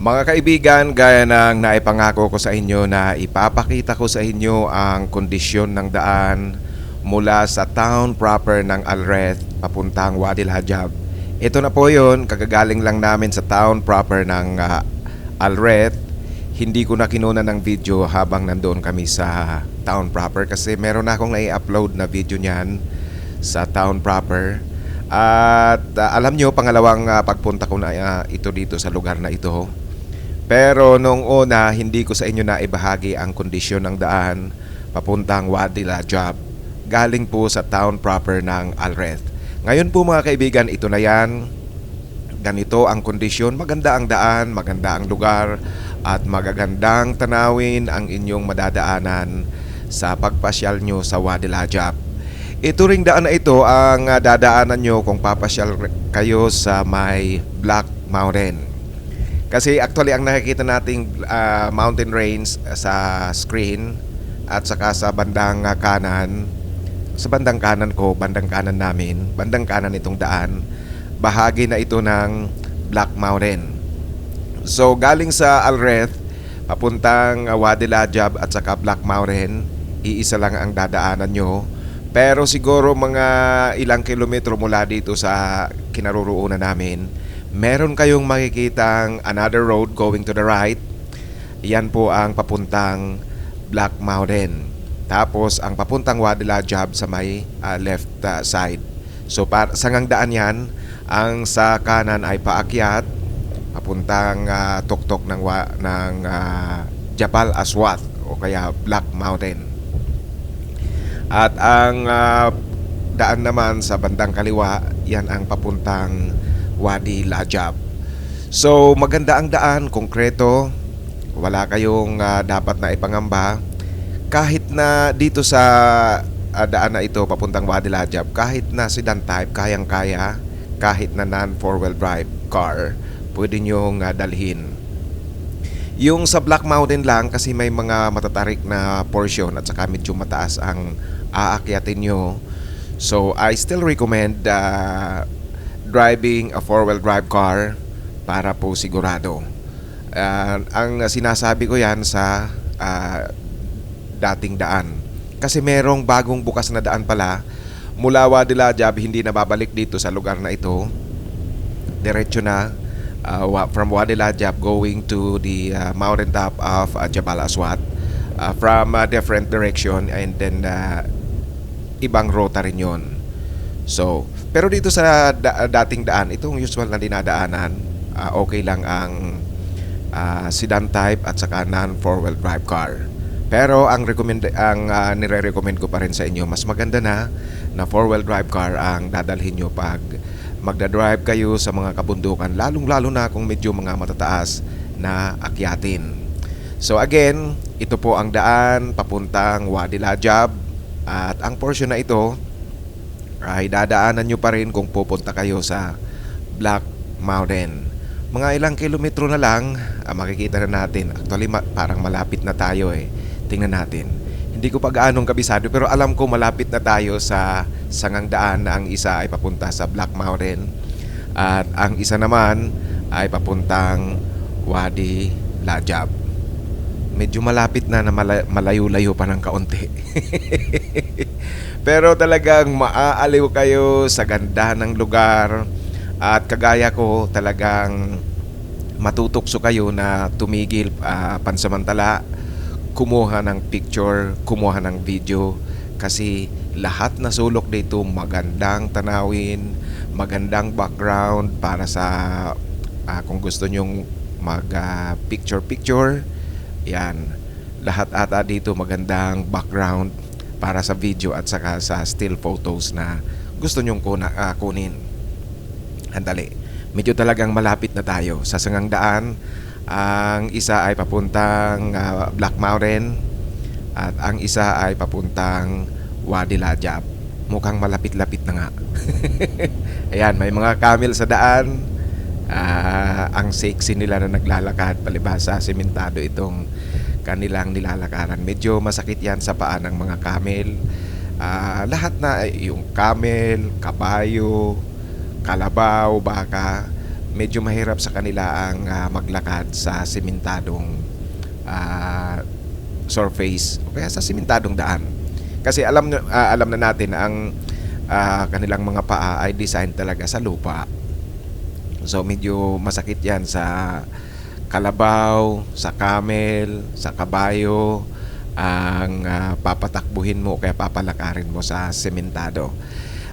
Mga kaibigan, gaya ng naipangako ko sa inyo na ipapakita ko sa inyo ang kondisyon ng daan mula sa town proper ng Alreth papuntang Wadi Hajab. Ito na po yun, kagagaling lang namin sa town proper ng ah, Alreth. Hindi ko na kinuna ng video habang nandoon kami sa town proper kasi meron na akong nai-upload na video niyan sa town proper. At ah, alam nyo, pangalawang ah, pagpunta ko na ah, ito dito sa lugar na ito. Pero nung una, hindi ko sa inyo na ibahagi ang kondisyon ng daan papuntang Wadi Lajab. Galing po sa town proper ng Alreth. Ngayon po mga kaibigan, ito na yan. Ganito ang kondisyon. Maganda ang daan, maganda ang lugar, at magagandang tanawin ang inyong madadaanan sa pagpasyal nyo sa Wadi Lajab. Ito ring daan na ito ang ah, dadaanan nyo kung papasyal kayo sa may Black Mountain. Kasi actually ang nakikita nating ah, mountain range sa screen at saka sa bandang ah, kanan, sa bandang kanan ko, bandang kanan namin, bandang kanan itong daan, bahagi na ito ng Black Mountain. So galing sa Alreth, papuntang ah, Wadi Lajab at saka Black Mountain, iisa lang ang dadaanan nyo. Pero siguro mga ilang kilometro mula dito sa kinaroroonan namin, meron kayong makikitang another road going to the right. Yan po ang papuntang Black Mountain. Tapos ang papuntang Wadi Lajab sa may ah, left ah, side. So par sangang daan yan, ang sa kanan ay paakyat papuntang ah, tuktok ng wa, ng ah, Jabal Aswat o kaya Black Mountain. At ang ah, daan naman sa bandang kaliwa, yan ang papuntang Wadi Lajab. So maganda ang daan, konkreto, wala kayong ah, dapat na ipangamba. Kahit na dito sa ah, daan na ito papuntang Wadi Lajab, kahit na sedan type, kayang-kaya, kahit na non four-wheel drive car, pwede nyong ah, dalhin. Yung sa Black Mountain lang kasi may mga matatarik na portion at saka medyo mataas ang aakyatin nyo. So I still recommend uh, driving a four-wheel drive car para po sigurado. Uh, ang sinasabi ko yan sa uh, dating daan. Kasi merong bagong bukas na daan pala mula Wadi Lajab hindi na babalik dito sa lugar na ito. Diretso na uh, from Wadi Lajab going to the uh, mountain top of uh, Jabal Aswat uh, from a different direction and then uh, ibang rota rin yun. So, pero dito sa da- dating daan, itong usual na dinadaanan, ah, okay lang ang ah, sedan type at saka non four-wheel drive car. Pero ang recommend ang ah, nire-recommend ko pa rin sa inyo, mas maganda na na four-wheel drive car ang dadalhin nyo pag magda-drive kayo sa mga kabundukan, lalong-lalo na kung medyo mga matataas na akyatin. So again, ito po ang daan papuntang Wadi Lajab at ang portion na ito ay dadaanan nyo pa rin kung pupunta kayo sa Black Mountain. Mga ilang kilometro na lang, ah, makikita na natin. Actually, ma- parang malapit na tayo eh. Tingnan natin. Hindi ko pa gaanong kabisado pero alam ko malapit na tayo sa sangang daan na ang isa ay papunta sa Black Mountain at ang isa naman ay papuntang Wadi Lajab. Medyo malapit na na mala- malayo-layo pa ng kaunti. Pero talagang maaaliw kayo sa ganda ng lugar. At kagaya ko talagang matutokso kayo na tumigil ah, pansamantala, kumuha ng picture, kumuha ng video. Kasi lahat na sulok dito magandang tanawin, magandang background para sa ah, kung gusto nyong mag ah, picture picture yan lahat ata dito magandang background para sa video at saka sa still photos na gusto nyong kuna, ah, kunin. Andali. Medyo talagang malapit na tayo sa sangang daan. Ang isa ay papuntang ah, Black Mountain at ang isa ay papuntang Wadi Lajab. Mukhang malapit-lapit na nga. Ayan, may mga camel sa daan. Ah, ang sexy nila na naglalakad palibhasa sementado itong kanilang nilalakaran. Medyo masakit yan sa paa ng mga camel. Ah, lahat na yung camel, kabayo, kalabaw, baka, medyo mahirap sa kanila ang ah, maglakad sa simentadong ah, surface o kaya sa simentadong daan. Kasi alam ah, alam na natin na ang ah, kanilang mga paa ay design talaga sa lupa. So medyo masakit 'yan sa kalabaw, sa camel, sa kabayo ang ah, papatakbuhin mo kaya papalakarin mo sa sementado.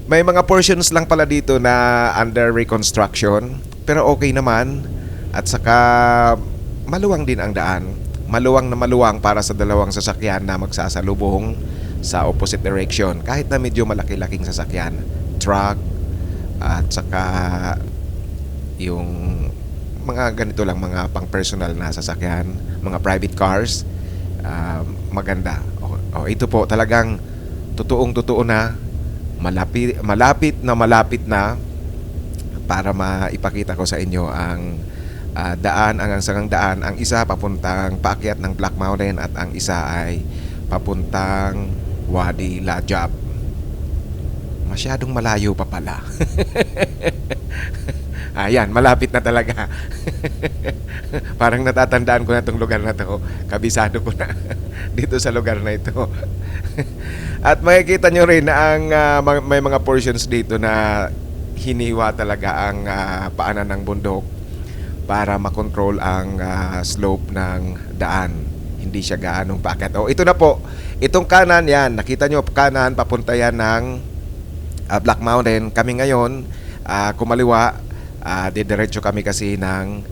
May mga portions lang pala dito na under reconstruction pero okay naman at saka maluwang din ang daan. Maluwang na maluwang para sa dalawang sasakyan na magsasalubong sa opposite direction kahit na medyo malaki-laking sasakyan, truck at saka yung mga ganito lang mga pang personal na sasakyan, mga private cars, ah, maganda. O, o, ito po talagang totoong totoo na malapit malapit na malapit na para maipakita ko sa inyo ang ah, daan ang sangang daan ang isa papuntang paakyat ng Black Mountain at ang isa ay papuntang Wadi Lajab masyadong malayo pa pala Ayan, malapit na talaga. Parang natatandaan ko na itong lugar na to. Kabisado ko na dito sa lugar na ito. At makikita nyo rin na ang ma- may mga portions dito na hiniwa talaga ang ah, paanan ng bundok para makontrol ang ah, slope ng daan. Hindi siya gaanong pakat. O ito na po. Itong kanan yan. Nakita nyo kanan papunta yan ng ah, Black Mountain. Kami ngayon ah, kumaliwa Ah, didiretso kami kasi ng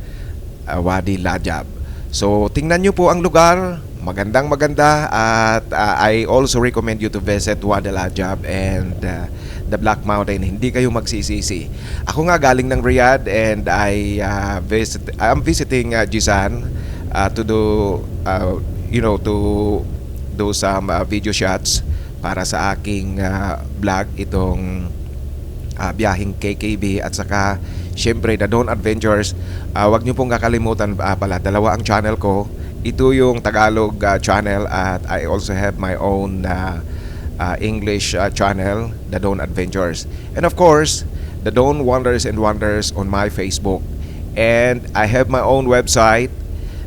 ah, Wadi Lajab. So, tingnan nyo po ang lugar. Magandang maganda at ah, I also recommend you to visit Wadi Lajab and ah, the Black Mountain. Hindi kayo magsisisi. Ako nga galing ng Riyadh and I ah, visit I'm visiting ah, Jisan ah, to do ah, you know to do some ah, video shots para sa aking ah, vlog itong ah, biyaheng KKB at saka syempre The Dawn Adventures. Ah, wag niyo pong kakalimutan ah, pala dalawa ang channel ko. Ito yung Tagalog ah, channel at I also have my own ah, ah, English ah, channel The Dawn Adventures. And of course The Dawn Wonders and Wonders on my Facebook. And I have my own website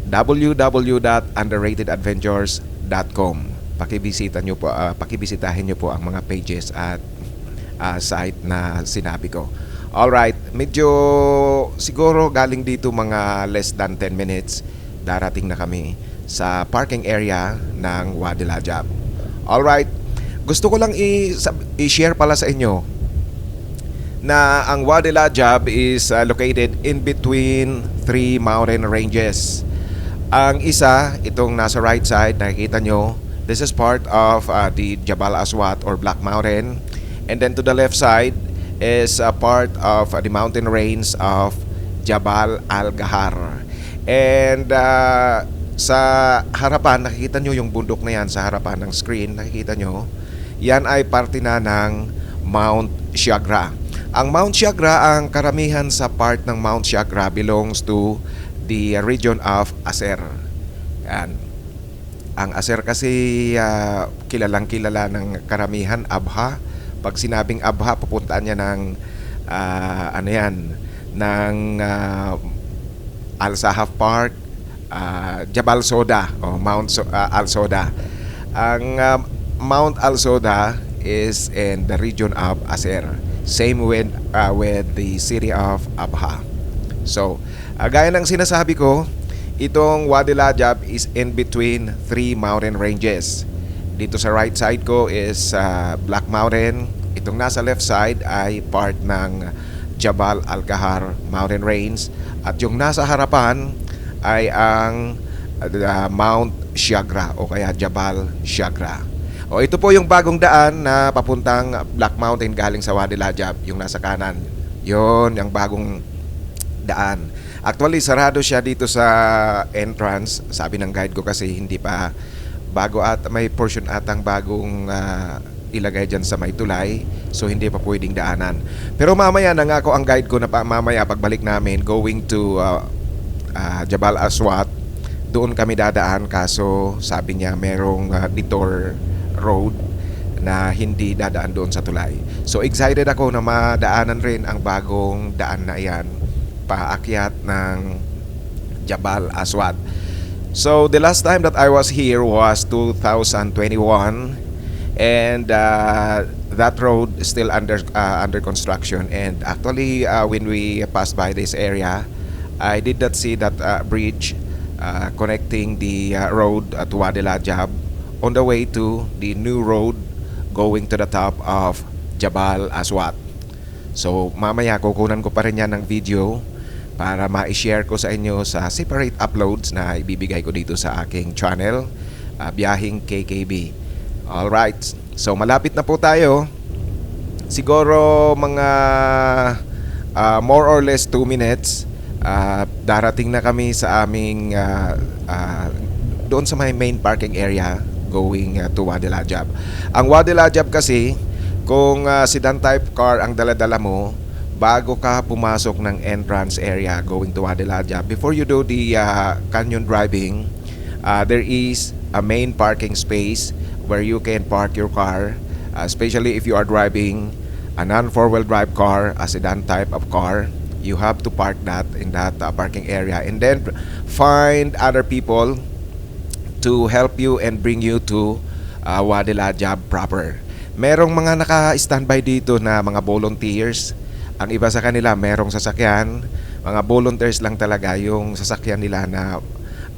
www.underratedadventures.com pakibisita nyo po ah, pakibisitahin nyo po ang mga pages at ah, site na sinabi ko. Alright, medyo siguro galing dito mga less than 10 minutes darating na kami sa parking area ng Wadi Lajab. Alright, gusto ko lang i-share pala sa inyo na ang Wadi Lajab is uh, located in between three mountain ranges. Ang isa, itong nasa right side, nakikita nyo, this is part of uh, the Jabal Aswat or Black Mountain. And then to the left side is a part of uh, the mountain range of Jabal Al-Gahar. And uh, sa harapan, nakikita nyo yung bundok na yan sa harapan ng screen, nakikita nyo, yan ay parte na ng Mount Siagra. Ang Mount Siagra, ang karamihan sa part ng Mount Siagra belongs to the region of Aser. Yan. Ang Aser kasi ah, kilalang kilala ng karamihan, Abha. Pag sinabing Abha, pupuntaan niya ng ah, ano yan, ng ah, Al Sahaf Park, ah, Jabal Soda o Mount so- ah, Al Soda. Ang ah, Mount Al Soda is in the region of Aser. Same with ah, with the city of Abha. So, ah, gaya ng sinasabi ko, itong Wadi Lajab is in between three mountain ranges. Dito sa right side ko is ah, Black Mountain. Itong nasa left side ay part ng Jabal Al-Kahar Mountain Range. At yung nasa harapan ay ang ah, Mount Siagra o kaya Jabal Siagra. O ito po yung bagong daan na papuntang Black Mountain galing sa Wadi Lajab, yung nasa kanan. Yon, yung bagong daan. Actually, sarado siya dito sa entrance. Sabi ng guide ko kasi hindi pa bago at may portion atang bagong ah, ilagay dyan sa may tulay. So, hindi pa pwedeng daanan. Pero mamaya nangako ang guide ko na pa, mamaya pagbalik namin going to ah, ah, Jabal Aswat, doon kami dadaan kaso sabi niya merong ah, detour road na hindi dadaan doon sa tulay. So excited ako na madaanan rin ang bagong daan na iyan paakyat ng Jabal Aswad. So the last time that I was here was 2021 and uh, that road is still under uh, under construction and actually uh, when we passed by this area I did not see that uh, bridge uh, connecting the uh, road uh, to Wadi Lajab on the way to the new road going to the top of Jabal Aswad. So mamaya kukunan ko pa rin yan ng video para ma-share ko sa inyo sa separate uploads na ibibigay ko dito sa aking channel, uh, Biyahing KKB. Alright, so malapit na po tayo. Siguro mga uh, more or less 2 minutes uh, darating na kami sa aming uh, uh, doon sa may main parking area going uh, to Wadi Lajab. Ang Wadi Lajab kasi kung uh, sedan type car ang dala-dala mo bago ka pumasok ng entrance area going to Wadi Lajab before you do the uh, canyon driving uh, there is a main parking space where you can park your car uh, especially if you are driving a non four-wheel drive car a sedan type of car you have to park that in that uh, parking area and then find other people to help you and bring you to uh, Wadi Lajab proper. Merong mga naka-standby dito na mga volunteers. Ang iba sa kanila merong sasakyan. Mga volunteers lang talaga yung sasakyan nila na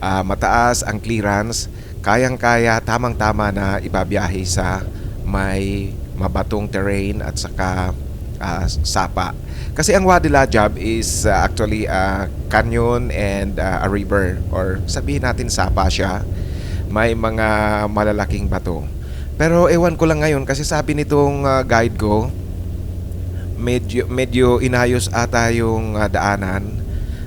uh, mataas ang clearance. Kayang-kaya, tamang-tama na ibabiyahe sa may mabatong terrain at saka uh, sapa. Kasi ang Wadi Lajab is uh, actually a canyon and uh, a river or sabihin natin sapa siya. May mga malalaking bato. Pero ewan ko lang ngayon kasi sabi nitong uh, guide ko medyo medyo inayos ata yung uh, daanan.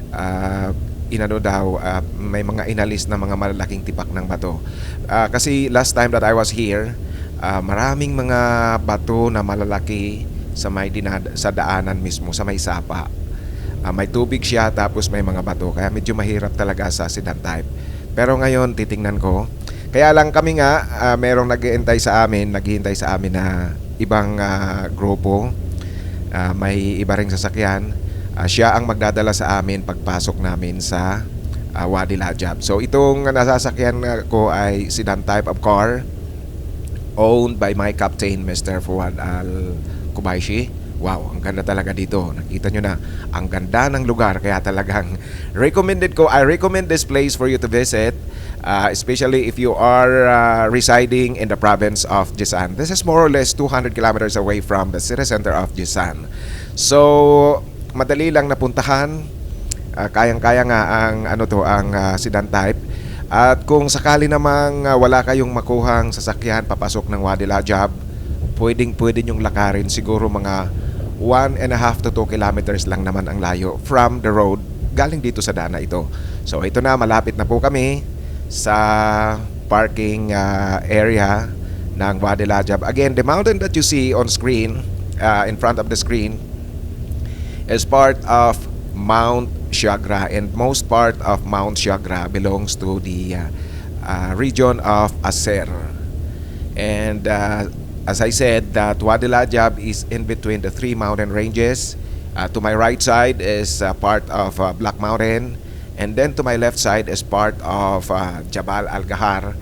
Uh, inano daw uh, may mga inalis na mga malalaking tipak ng bato. Uh, kasi last time that I was here, uh, maraming mga bato na malalaki sa may dinad sa daanan mismo sa may sapa. Uh, may tubig siya tapos may mga bato kaya medyo mahirap talaga sa sedan type. Pero ngayon titingnan ko. Kaya lang kami nga uh, merong naghihintay sa amin, naghihintay sa amin na ibang uh, grupo. Uh, may iba ring sasakyan. Uh, siya ang magdadala sa amin pagpasok namin sa uh, Wadi Lajab. So itong nasasakyan ko ay sedan type of car owned by my captain Mr. Fuad Al Kubayshi. Wow, ang ganda talaga dito. Nakita nyo na, ang ganda ng lugar. Kaya talagang recommended ko, I recommend this place for you to visit. Uh, especially if you are uh, residing in the province of Jisan. This is more or less 200 kilometers away from the city center of Jisan. So, madali lang napuntahan. Uh, kayang-kaya nga ang ano to, ang uh, sedan type. At kung sakali namang uh, wala kayong makuhang sasakyan papasok ng Wadi Lajab, pwedeng pwede nyong lakarin siguro mga 1 and a half to 2 kilometers lang naman ang layo from the road galing dito sa dana ito. So ito na, malapit na po kami sa parking uh, area ng Wadi Lajab. Again, the mountain that you see on screen, uh, in front of the screen, is part of Mount Shagra and most part of Mount Shagra belongs to the uh, uh, region of Aser. And uh, as I said, that Wadi Lajab is in between the three mountain ranges. Uh, to my right side is uh, part of uh, Black Mountain and then to my left side is part of uh, Jabal Al Gahar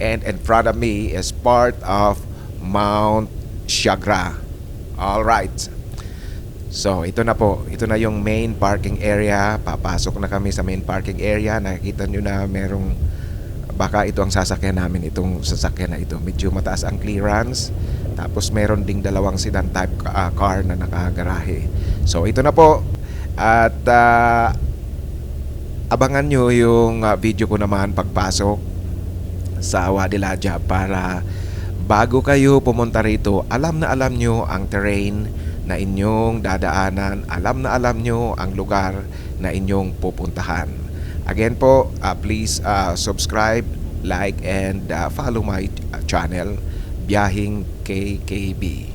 and in front of me is part of Mount Shagra. All right. So, ito na po. Ito na yung main parking area. Papasok na kami sa main parking area. Nakikita nyo na merong baka ito ang sasakyan namin itong sasakyan na ito. Medyo mataas ang clearance. Tapos meron ding dalawang sedan type uh, car na nakagarahe. So, ito na po. At uh, abangan nyo yung uh, video ko naman pagpasok sa Wadi Lajab para bago kayo pumunta rito, alam na alam nyo ang terrain na inyong dadaanan, alam na alam nyo ang lugar na inyong pupuntahan. Again po, uh, please uh, subscribe, like, and uh, follow my channel, Biyahing KKB.